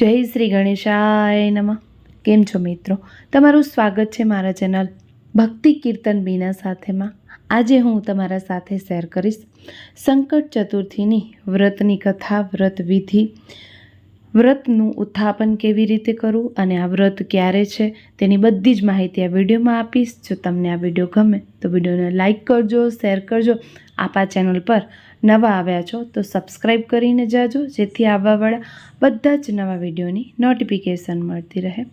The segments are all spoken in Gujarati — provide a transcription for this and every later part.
જય શ્રી ગણેશાય નમઃ. કેમ છો મિત્રો? તમારું સ્વાગત છે મારા ચેનલ ભક્તિ કીર્તન બીના સાથેમાં. આજે હું તમારા સાથે શેર કરીશ સંકટ ચતુર્થીની વ્રતની કથા, વ્રત વિધિ. વ્રતનું ઉત્થાપન કેવી રીતે કરવું અને આ વ્રત ક્યારે છે તેની બધી જ માહિતી આ વિડીયોમાં આપીશ. જો તમને આ વીડિયો ગમે તો વિડીયોને લાઇક કરજો, શેર કરજો. આપ આ ચેનલ પર નવા આવ્યા છો તો સબસ્ક્રાઈબ કરીને જાજો, જેથી આવવાવાળા બધા જ નવા વિડીયોની નોટિફિકેશન મળતી રહે.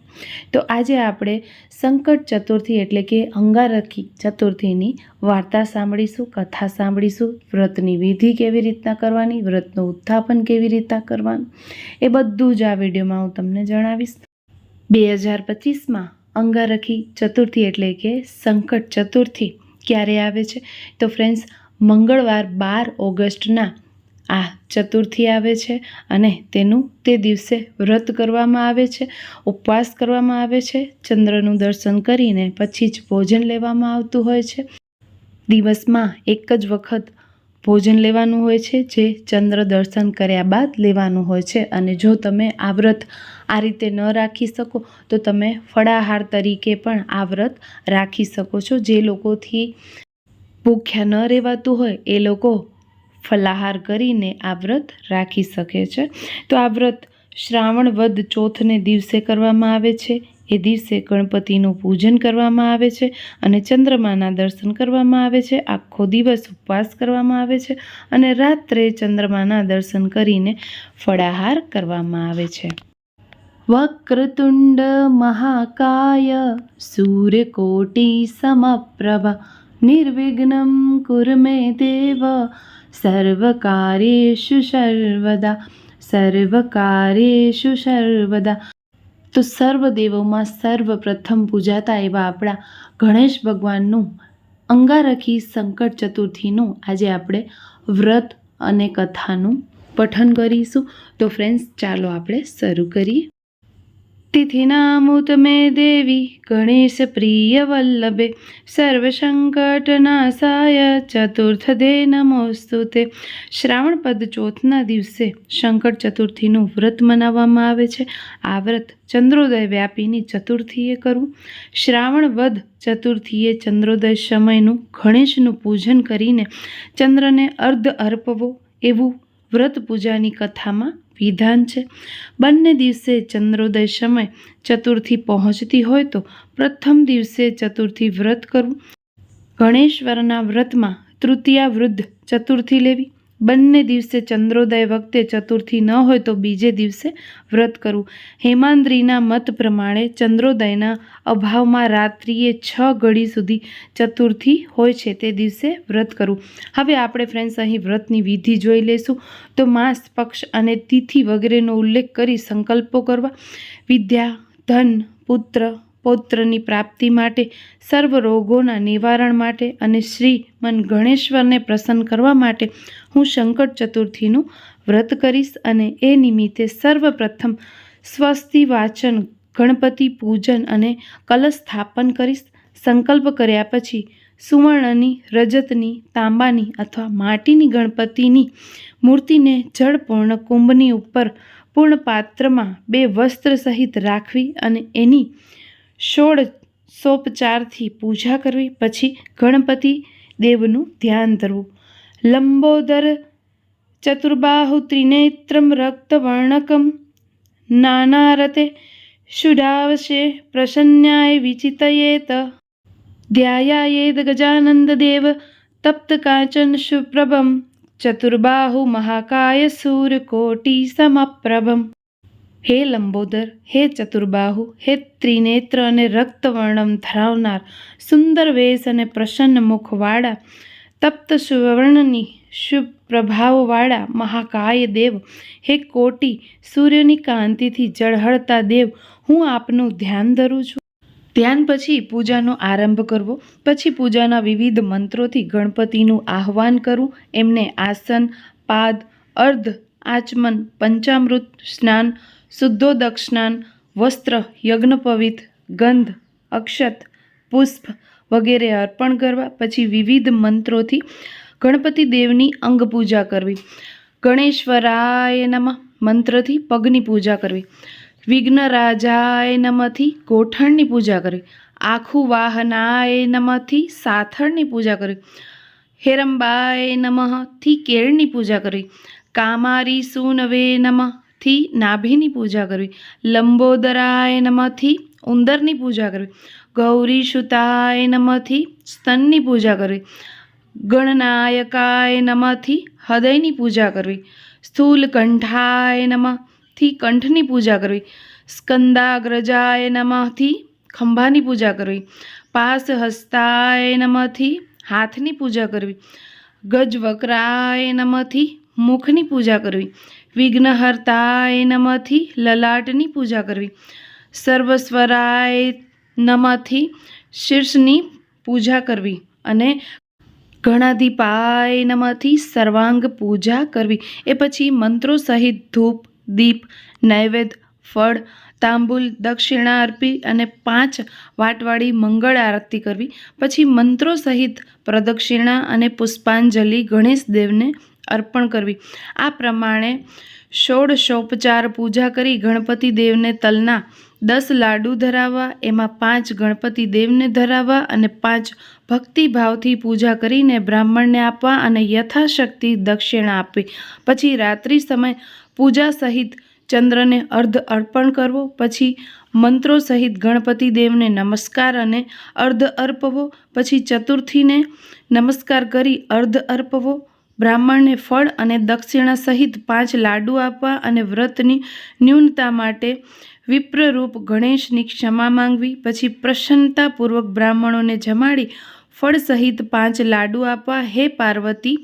તો આજે આપણે સંકટ ચતુર્થી એટલે કે અંગારખી ચતુર્થીની વાર્તા સાંભળીશું, કથા સાંભળીશું, વ્રતની વિધિ કેવી રીતના કરવાની, વ્રતનું ઉત્થાપન કેવી રીતના કરવાનું, એ બધું જ આ વિડીયોમાં હું તમને જણાવીશ. બે હજાર પચીસમાં અંગારખી ચતુર્થી એટલે કે સંકટ ચતુર્થી ક્યારે આવે છે? તો ફ્રેન્ડ્સ મંગળવાર બાર ઓગસ્ટના આ ચતુર્થી આવે છે અને તેનું તે દિવસે વ્રત કરવામાં આવે છે, ઉપવાસ કરવામાં આવે છે, ચંદ્રનું દર્શન કરીને પછી જ ભોજન લેવામાં આવતું હોય છે. દિવસમાં એક જ વખત ભોજન લેવાનું હોય છે, જે ચંદ્ર દર્શન કર્યા બાદ લેવાનું હોય છે. અને જો તમે આ વ્રત આ રીતે ન રાખી શકો, તો તમે ફળાહાર તરીકે પણ આ વ્રત રાખી શકો છો. જે લોકોથી ભૂખ્યા ન રહેવાતું હોય એ લોકો ફલાહાર કરીને આ વ્રત રાખી શકે છે. તો આ વ્રત શ્રાવણ વદ ચોથને દિવસે કરવામાં આવે છે. એ દિવસે ગણપતિનું પૂજન કરવામાં આવે છે અને ચંદ્રમાના દર્શન કરવામાં આવે છે. આખો દિવસ ઉપવાસ કરવામાં આવે છે અને રાત્રે ચંદ્રમાના દર્શન કરીને ફળાહાર કરવામાં આવે છે. વક્રતુંડ મહાકાય, સૂર્યકોટી સમપ્રભા નિર્વિઘ્નમ કુરમે દેવ સર્વકાર્યેષુ સર્વદા સર્વકાર્યેષુ સર્વદા તો સર્વદેવોમાં સર્વપ્રથમ પૂજાતા એવા આપણા ગણેશ ભગવાનનું અંગારખી સંકટ ચતુર્થીનું આજે આપણે વ્રત અને કથાનું પઠન કરીશું તો ફ્રેન્ડ્સ ચાલો આપણે શરૂ કરીએ તિથિનામુત મે દેવી ગણેશ પ્રિય વલ્લભે સર્વસંકટનાશાય ચતુર્થ દે નમોસ્તુ તે શ્રાવણ પદ ચોથના દિવસે સંકટ ચતુર્થીનું વ્રત મનાવવામાં આવે છે। આ વ્રત ચંદ્રોદય વ્યાપીની ચતુર્થીએ કરવું। શ્રાવણ વધ ચતુર્થીએ ચંદ્રોદય સમયનું ગણેશનું પૂજન કરીને ચંદ્રને અર્ધ અર્પવો એવું વ્રત પૂજાની કથામાં વિધાન છે. બંને દિવસે ચંદ્રોદય સમય ચતુર્થી પહોંચતી હોય તો પ્રથમ દિવસે ચતુર્થી વ્રત કરવું. ગણેશ્વરના વ્રતમાં તૃતીયા વૃદ્ધ ચતુર્થી લેવી. બંને દિવસે ચંદ્રોદય વખતે ચતુર્થી ન હોય તો બીજે દિવસે વ્રત કરવું હેમાંદ્રીના મત પ્રમાણે ચંદ્રોદયના અભાવમાં રાત્રિએ છ ઘડી સુધી ચતુર્થી હોય છે, તે દિવસે વ્રત કરવું હવે આપણે ફ્રેન્ડ્સ અહીં વ્રતની વિધિ જોઈ લઈશું. તો માસ, પક્ષ અને તિથિ વગેરેનો ઉલ્લેખ કરી સંકલ્પો કરવા. વિદ્યા, ધન, પુત્ર પૌત્રની પ્રાપ્તિ માટે, સર્વ રોગોના નિવારણ માટે અને શ્રી મન ગણેશ્વરને પ્રસન્ન કરવા માટે હું શંકટ ચતુર્થીનું વ્રત કરીશ અને એ નિમિત્તે સર્વપ્રથમ સ્વસ્તિ વાચન ગણપતિ પૂજન અને કલશ સ્થાપન કરીશ. સંકલ્પ કર્યા પછી સુવર્ણની, રજતની, તાંબાની અથવા માટીની ગણપતિની મૂર્તિને જળપૂર્ણ કુંભની ઉપર પૂર્ણ પાત્રમાં બે વસ્ત્ર સહિત રાખવી અને એની ષોળ સોપચારથી પૂજા કરવી, પછી ગણપતિ દેવનું ધ્યાન ધરવું. લંબોદર ચતુર્બાહુ ત્રિનેત્રમ રક્તવર્ણકમ. નાનારતે શુડાવશે પ્રસન્નાય વિચિતયેત. ધ્યાયાયેદ ગજાનંદદેવ તપ્ત કાંચન સુપ્રભમ. ચતુર્બાહુ મહાકાય સૂર્યકોટી સમપ્રભમ. હે લંબોદર, હે ચતુર્બાહુ, હે ત્રિનેત્ર અને રક્તવર્ણમ ધરાવનાર સુંદર વેશ અને પ્રસન્ન મુખવાળા, તપ્ત સુવર્ણની શુભ પ્રભાવવાળા મહાકાય દેવ, હે કોટી, સૂર્યની કાંતિથી ઝળહળતા દેવ, હું આપનું ધ્યાન ધરું છું. ધ્યાન પછી પૂજાનો આરંભ કરવો, પછી પૂજાના વિવિધ મંત્રોથી ગણપતિનું આહ્વાન કરવું, એમને આસન, પાદ, અર્ધ, આચમન, પંચામૃત, સ્નાન શુદ્ધોદક દક્ષનાન વસ્ત્ર યજ્ઞપવિત ગંધ અક્ષત પુષ્પ વગેરે અર્પણ કરવા પછી વિવિધ મંત્રોથી ગણપતિ દેવની અંગ પૂજા કરવી. ગણેશ્વરાય નમઃ મંત્રથી પગની પૂજા કરવી. વિઘ્નરાજાય નમથી ગોઠણની પૂજા કરવી. આખું વાહનાય નમથી સાથળની પૂજા કરવી. હેરંબાય નમઃથી કેળની પૂજા કરવી. કામારી સુનવે નમઃથી નાભીની પૂજા કરવી. લંબોદરાય નમથી ઉંદરની પૂજા કરવી. ગૌરી સુતાય નમથી સ્તનની પૂજા કરવી. ગણનાયકાય નમથી હૃદયની પૂજા કરવી. સ્થૂલ કંઠાય નમથી કંઠની પૂજા કરવી. સ્કંદાગ્રજાય નમથી ખંભાની પૂજા કરવી. પાસ હસ્તાય નમથી હાથની પૂજા કરવી. ગજવકરાય નમથી મુખની પૂજા કરવી. વિઘ્નહર્તાય નમથી લલાટની પૂજા કરવી. સર્વસ્વરાય નમથી શીર્ષની પૂજા કરવી અને ગણાધિપાય નમથી સર્વાંગ પૂજા કરવી. એ પછી મંત્રો સહિત ધૂપ, દીપ નૈવેદ્ય ફળ, તાંબુલ દક્ષિણા અર્પી અને પાંચ વાટવાળી મંગળ આરતી કરવી. પછી મંત્રો સહિત પ્રદક્ષિણા અને પુષ્પાંજલિ ગણેશ દેવને અર્પણ કરવી. આ પ્રમાણે ષોડશોપચાર પૂજા કરી ગણપતિ દેવને તલના દસ લાડુ ધરાવવા, એમાં પાંચ ગણપતિ દેવને ધરાવવા અને પાંચ ભક્તિભાવથી પૂજા કરીને બ્રાહ્મણને આપવા અને યથાશક્તિ દક્ષિણા આપવી. પછી રાત્રિ સમય પૂજા સહિત ચંદ્રને અર્ધ અર્પણ કરવો, પછી મંત્રો સહિત ગણપતિ દેવને નમસ્કાર અને અર્ધ અર્પવો, પછી ચતુર્થીને નમસ્કાર કરી અર્ધ અર્પવો બ્રાહ્મણને ફળ અને દક્ષિણા સહિત પાંચ લાડુ આપવા અને વ્રતની ન્યૂનતા માટે વિપ્રરૂપ ગણેશની ક્ષમા માંગવી, પછી પ્રસન્નતાપૂર્વક બ્રાહ્મણોને જમાડી ફળ સહિત પાંચ લાડુ આપવા, હે પાર્વતી,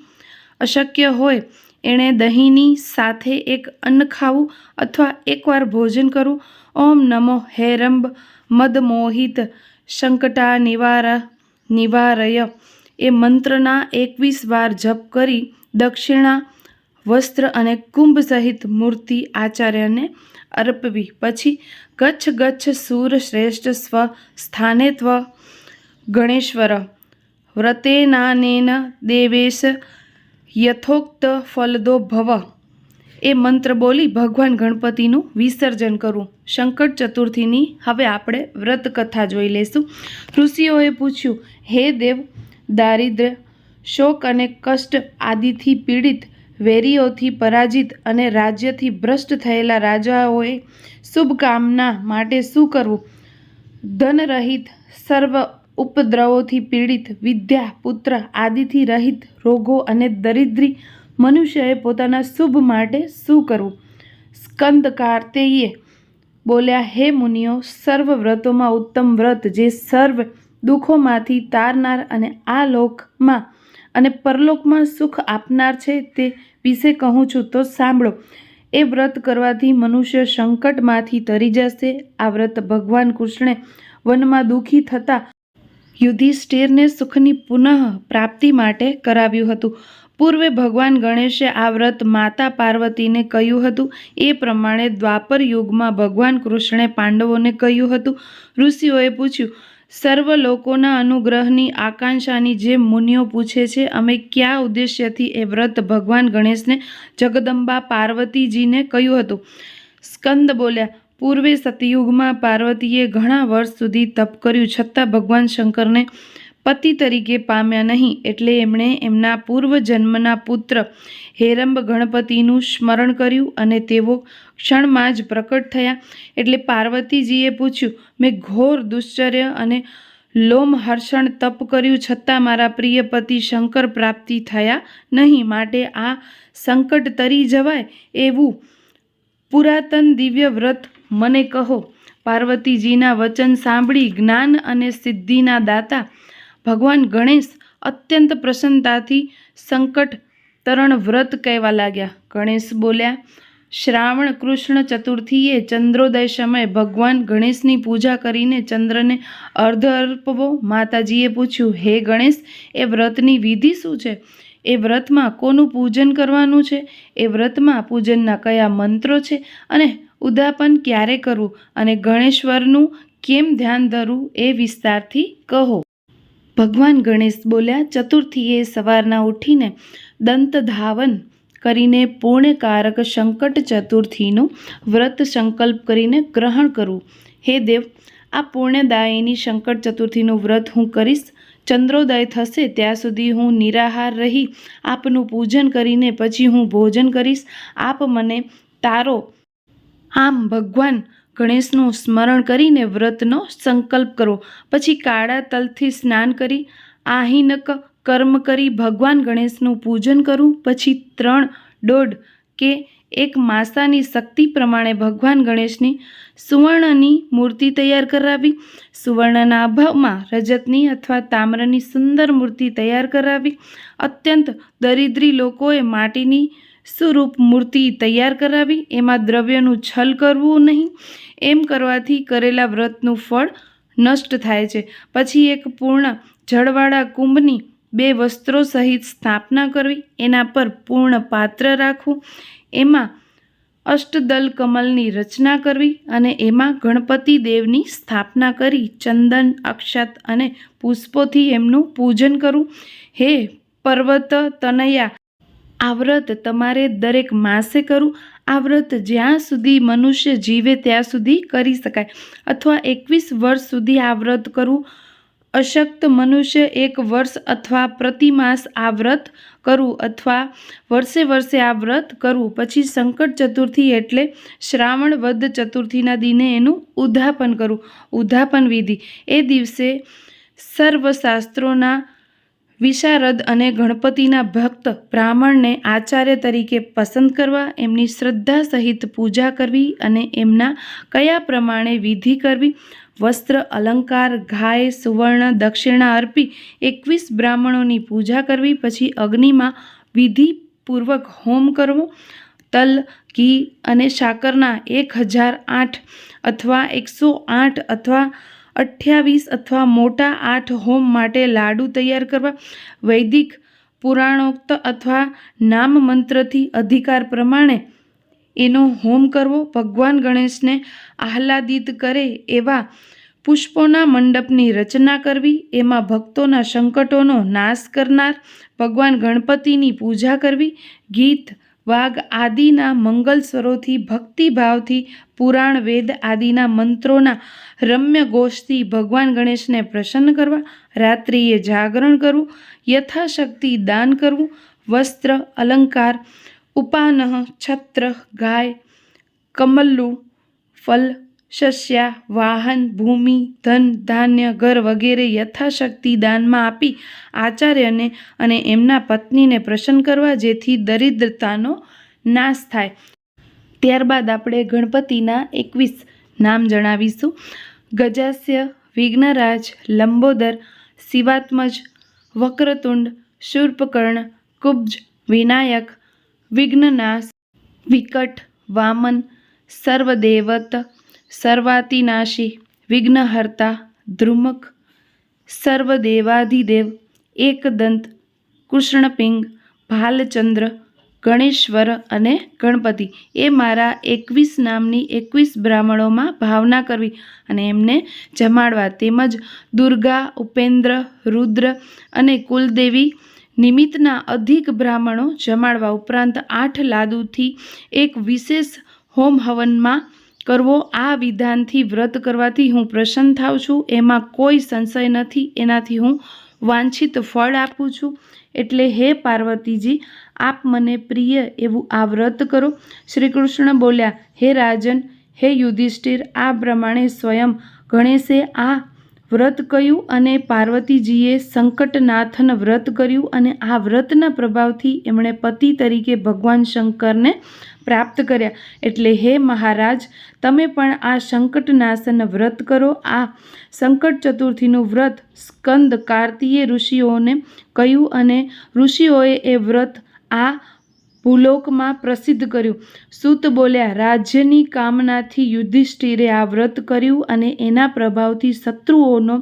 અશક્ય હોય એણે દહીંની સાથે એક અન્ન ખાવું અથવા એકવાર ભોજન કરવું ઓમ નમો હેરંબ મદમોહિત સંકટા નિવાર, નિવારય એ મંત્રના એકવીસ વાર જપ કરી દક્ષિણા, વસ્ત્ર અને કુંભ સહિત મૂર્તિ આચાર્યને અર્પવી. પછી ગચ્છ ગચ્છ સૂર શ્રેષ્ઠ સ્વ સ્થાને ત્વ. ગણેશ્વર વ્રતેનાનેન દેવેશ યથોક્ત ફલદો ભવ. એ મંત્ર બોલી ભગવાન ગણપતિનું વિસર્જન કરવું સંકટ ચતુર્થીની હવે આપણે વ્રત કથા જોઈ લઈશું. ઋષિઓએ પૂછ્યું, હે દેવ દારિદ્ર્ય શોક અને કષ્ટ આદિથી પીડિત, વેરીઓથી પરાજિત અને રાજ્યથી ભ્રષ્ટ થયેલા રાજાઓએ શુભકામના માટે શું કરવું? ધનરહિત, સર્વ ઉપદ્રવોથી પીડિત, વિદ્યા, પુત્ર આદિથી રહિત, રોગો અને દરિદ્રી મનુષ્યએ પોતાના શુભ માટે શું કરવું? સ્કંદ કાર્તેયે બોલ્યા, હે મુનિઓ સર્વ વ્રતોમાં ઉત્તમ વ્રત જે સર્વ દુઃખોમાંથી તારનાર અને આ લોકમાં અને પરલોકમાં સુખ આપનાર છે તે વિશે કહું છું તો સાંભળો. એ વ્રત કરવાથી મનુષ્ય સંકટમાંથી તરી જશે. આ વ્રત ભગવાન કૃષ્ણે વનમાં દુઃખી થતા યુધિષ્ઠિરને સુખની પુનઃ પ્રાપ્તિ માટે કરાવ્યું હતું. પૂર્વે ભગવાન ગણેશે આ વ્રત માતા પાર્વતીને કહ્યું હતું. એ પ્રમાણે દ્વાપર યુગમાં ભગવાન કૃષ્ણે પાંડવોને કહ્યું હતું. ઋષિઓએ પૂછ્યું સર્વ લોકોના અનુગ્રહની આકાંક્ષાની જે મુનિઓ પૂછે છે, અમે કયા ઉદ્દેશ્યથી એ વ્રત ભગવાન ગણેશને જગદંબા પાર્વતીજીને કહ્યું હતું? સ્કંદ બોલ્યા, પૂર્વે સતયુગમાં પાર્વતીએ ઘણા વર્ષ સુધી તપ કર્યું, છતાં ભગવાન શંકરને પતિ તરીકે પામ્યા નહીં એટલે એમણે એમના પૂર્વજન્મના પુત્ર હેરંબ ગણપતિનું સ્મરણ કર્યું અને તેઓ ક્ષણમાં જ પ્રકટ થયા. એટલે પાર્વતીજીએ પૂછ્યું, મેં ઘોર દુશ્ચર્ય અને લોમહર્ષણ તપ કર્યું છતાં મારા પ્રિય પતિ શંકર પ્રાપ્તિ થયા નહીં. માટે આ સંકટ તરી જવાય એવું પુરાતન દિવ્ય વ્રત મને કહો. પાર્વતીજીના વચન સાંભળી જ્ઞાન અને સિદ્ધિના દાતા ભગવાન ગણેશ અત્યંત પ્રસન્નતાથી સંકટ તરણ વ્રત કહેવા લાગ્યા. ગણેશ બોલ્યા, શ્રાવણ કૃષ્ણ ચતુર્થીએ ચંદ્રોદય સમયે ભગવાન ગણેશની પૂજા કરીને ચંદ્રને અર્ધ અર્પવો. માતાજીએ પૂછ્યું, હે ગણેશ, એ વ્રતની વિધિ શું છે? એ વ્રતમાં કોનું પૂજન કરવાનું છે? એ વ્રતમાં પૂજનના કયા મંત્રો છે? અને ઉદાપન ક્યારે કરવું? અને ગણેશ્વરનું કેમ ધ્યાન ધરવું? એ વિસ્તારથી કહો. ભગવાન ગણેશ બોલ્યા ચતુર્થીએ સવારના ઉઠીને દંત ધાવન કરીને પૂર્ણકારક સંકટ ચતુર્થીનું વ્રત સંકલ્પ કરીને ગ્રહણ કરવું હે દેવ, આ પૂર્ણદાયની સંકટ ચતુર્થીનું વ્રત હું કરીશ. ચંદ્રોદય થશે ત્યાં સુધી હું નિરાહાર રહી. આપનું પૂજન કરીને પછી હું ભોજન કરીશ. આપ મને તારો, આમ ભગવાન ગણેશનું સ્મરણ કરીને વ્રતનો સંકલ્પ કરો. પછી કાળા તલથી સ્નાન કરી, આહિનક કર્મ કરી ભગવાન ગણેશનું પૂજન કરું. પછી ત્રણ દોઢ કે એક માસાની શક્તિ પ્રમાણે ભગવાન ગણેશની સુવર્ણની મૂર્તિ તૈયાર કરાવી, સુવર્ણના અભાવમાં રજતની અથવા તામ્રની સુંદર મૂર્તિ તૈયાર કરાવી. અત્યંત દરિદ્રી લોકોએ માટીની સ્વરૂપ મૂર્તિ તૈયાર કરાવી, એમાં દ્રવ્યનું છલ કરવું નહીં. એમ કરવાથી કરેલા વ્રતનું ફળ નષ્ટ થાય છે. પછી એક પૂર્ણ જળવાળા કુંભની બે વસ્ત્રો સહિત સ્થાપના કરવી, એના પર પૂર્ણ પાત્ર રાખવું, એમાં અષ્ટદલ કમલની રચના કરવી અને એમાં ગણપતિ દેવની સ્થાપના કરી ચંદન, અક્ષત અને પુષ્પોથી એમનું પૂજન કરવું. હે પર્વત તનયા આ વ્રત તમારે દરેક માસે કરવું. આ વ્રત જ્યાં સુધી મનુષ્ય જીવે ત્યાં સુધી કરી શકાય. અથવા એકવીસ વર્ષ સુધી આ વ્રત કરવું. અશક્ત મનુષ્ય એક વર્ષ અથવા પ્રતિમાસ આ વ્રત કરવું અથવા વર્ષે વર્ષે આ વ્રત કરવું. પછી સંકટ ચતુર્થી એટલે શ્રાવણ વદ ચતુર્થીના દિને એનું ઉદ્ધાપન કરવું. ઉદ્ધાપન વિધિ. એ દિવસે સર્વશાસ્ત્રોના વિશારદ અને ગણપતિના ભક્ત બ્રાહ્મણને આચાર્ય તરીકે પસંદ કરવા, એમની શ્રદ્ધા સહિત પૂજા કરવી અને એમના કયા પ્રમાણે વિધિ કરવી, વસ્ત્ર, અલંકાર, ઘાય, સુવર્ણ, દક્ષિણા અર્પી એકવીસ બ્રાહ્મણોની પૂજા કરવી, પછી અગ્નિમાં વિધિપૂર્વક હોમ કરવો, તલ, ઘી અને સાકરના એક હજાર આઠ અથવા એકસો આઠ અથવા અઠ્યાવીસ અથવા મોટા આઠ હોમ માટે લાડુ તૈયાર કરવા, વૈદિક, પુરાણોક્ત અથવા નામ મંત્રથી અધિકાર પ્રમાણે એનો હોમ કરવો, ભગવાન ગણેશને આહલાદિત કરે એવા પુષ્પોના મંડપની રચના કરવી, એમાં ભક્તોના સંકટોનો નાશ કરનાર ભગવાન ગણપતિની પૂજા કરવી, ગીત વાગ આદિના મંગલ સ્વરોથી, ભક્તિભાવથી, પુરાણ વેદ આદિના મંત્રોના રમ્ય ઘોષથી ભગવાન ગણેશને પ્રસન્ન કરવા, રાત્રિએ જાગરણ કરવું, યથાશક્તિ દાન કરવું, વસ્ત્ર, અલંકાર, ઉપાનહ, છત્ર, ગાય કમલ્લુ ફલ શસ્યા, વાહન, ભૂમિ, ધન, ધાન્ય, ઘર વગેરે યથાશક્તિ દાનમાં આપી આચાર્યને અને એમના પત્નીને પ્રસન્ન કરવા જેથી દરિદ્રતાનો નાશ થાય. ત્યારબાદ આપણે ગણપતિના એકવીસ નામ જણાવીશું. ગજાસ્ય, વિઘ્નરાજ, લંબોદર, શિવાત્મજ, વક્રતુંડ, શૂર્પકર્ણ, કુબ્જ, વિનાયક, વિઘ્નનાશ, વિકટ, વામન, સર્વદેવત સર્વાતિનાશી, વિઘ્નહર્તા, ધ્રુમક, સર્વદેવાધિદેવ, એકદંત, કૃષ્ણપિંગ, ભાલચંદ્ર, ગણેશ્વર અને ગણપતિ. એ મારા એકવીસ નામની એકવીસ બ્રાહ્મણોમાં ભાવના કરવી અને એમને જમાડવા. તેમજ દુર્ગા, ઉપેન્દ્ર, રુદ્ર અને કુલદેવી નિમિત્તના અધિક બ્રાહ્મણો જમાડવા ઉપરાંત આઠ લાદુથી એક વિશેષ હોમ હવનમાં કરવો, આ વિધાનથી વ્રત કરવાથી હું પ્રસન્ન થાઉં છું. એમાં કોઈ સંશય નથી. એનાથી હું વાંછિત ફળ આપું છું. એટલે હે પાર્વતીજી, આપ મને પ્રિય એવું આ વ્રત કરો. શ્રી કૃષ્ણ બોલ્યા, હે રાજન, હે યુધિષ્ઠિર, આ પ્રમાણે સ્વયં ગણેશે આ વ્રત કહ્યું અને પાર્વતીજીએ સંકટનાથન વ્રત કર્યું અને આ વ્રતના પ્રભાવથી એમણે પતિ તરીકે ભગવાન શંકરને પ્રાપ્ત કર્યા. એટલે હે મહારાજ, તમે પણ આ સંકટનાશન વ્રત કરો. આ સંકટ ચતુર્થીનું વ્રત સ્કંદ કાર્તિય ઋષિઓને કહ્યું અને ઋષિઓએ એ વ્રત આ ભૂલોકમાં પ્રસિદ્ધ કર્યું. સૂત બોલ્યા, રાજ્યની કામનાથી યુધિષ્ઠિરે આ વ્રત કર્યું અને એના પ્રભાવથી શત્રુઓનો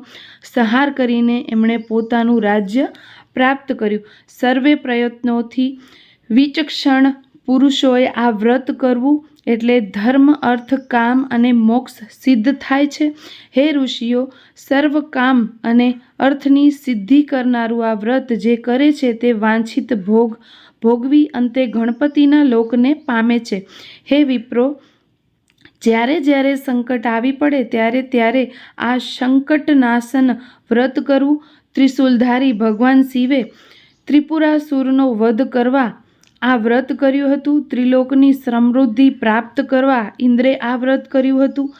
સંહાર કરીને એમણે પોતાનું રાજ્ય પ્રાપ્ત કર્યું. સર્વે પ્રયત્નોથી વિચક્ષણ પુરુષોએ આ વ્રત કરવું એટલે ધર્મ, અર્થ, કામ અને મોક્ષ સિદ્ધ થાય છે. હે ઋષિઓ, સર્વ કામ અને અર્થની સિદ્ધિ કરનારું આ વ્રત જે કરે છે તે વાંછિત ભોગ, ભોગવી અંતે ગણપતિના લોકને પામે છે. હે વિપ્રો, જ્યારે જ્યારે સંકટ આવી પડે ત્યારે ત્યારે આ સંકટનાશન વ્રત કરવું ત્રિશુલધારી ભગવાન શિવે ત્રિપુરાસુરનો વધ કરવા આ વ્રત કર્યું હતું. ત્રિલોકની સમૃદ્ધિ પ્રાપ્ત કરવા ઇન્દ્રે આ વ્રત કર્યું હતું.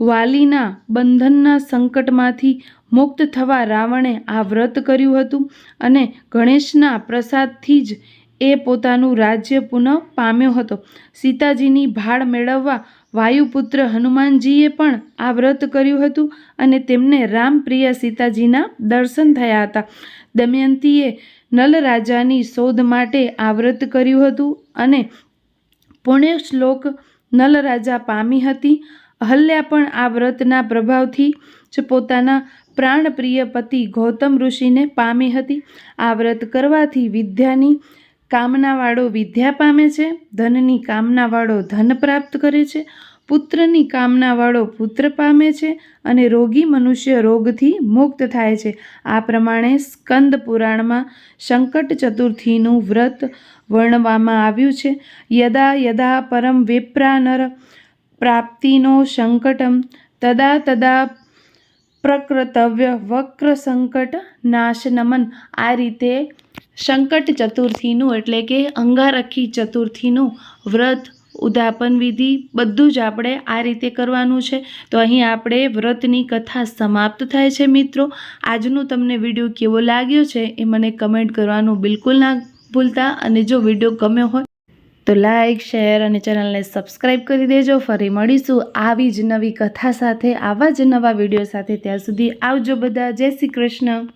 વાલીના બંધનના સંકટમાંથી મુક્ત થવા રાવણે આ વ્રત કર્યું હતું અને ગણેશના પ્રસાદથી જ એ પોતાનું રાજ્ય પુનઃ પામ્યો હતો. સીતાજીની ભાળ મેળવવા વાયુપુત્ર હનુમાનજીએ પણ આ વ્રત કર્યું હતું અને તેમને રામપ્રિય સીતાજીના દર્શન થયા હતા. દમયંતીએ નલરાજાની શોધ માટે આ વ્રત કર્યું હતું અને પુણ્ય શ્લોક નલરાજા પામી હતી. અહલ્યા પણ આ વ્રતના પ્રભાવથી જ પોતાના પ્રાણપ્રિય પતિ ગૌતમ ઋષિને પામી હતી. આ વ્રત કરવાથી વિદ્યાની કામનાવાળો વિદ્યા પામે છે, ધનની કામનાવાળો ધન પ્રાપ્ત કરે છે, પુત્રની કામનાવાળો પુત્ર પામે છે અને રોગી મનુષ્ય રોગથી મુક્ત થાય છે. આ પ્રમાણે સ્કંદ પુરાણમાં સંકટ ચતુર્થીનું વ્રત વર્ણવામાં આવ્યું છે. યદા યદા પરમ વિપ્રાનર પ્રાપ્તિનો સંકટમ, તદા તદા પ્રકૃતવ્ય વક્ર સંકટ નાશનમન. આ રીતે સંકટ ચતુર્થીનું એટલે કે અંગારખી ચતુર્થીનું વ્રત ઉદાપન વિધિ બધું જ આપણે આ રીતે કરવાનું છે. તો અહીં આપણે વ્રતની કથા સમાપ્ત થાય છે મિત્રો. આજનો તમને વીડિયો કેવો લાગ્યો છે એ મને કમેન્ટ કરવાનું બિલકુલ ના ભૂલતા અને જો વીડિયો ગમ્યો હોય તો લાઈક, શેર અને ચેનલને સબસ્ક્રાઈબ કરી દેજો. ફરી મળીશું આવી જ નવી કથા સાથે, આવા જ નવા વીડિયો સાથે. ત્યાં સુધી આવજો બધા. જય શ્રી કૃષ્ણ.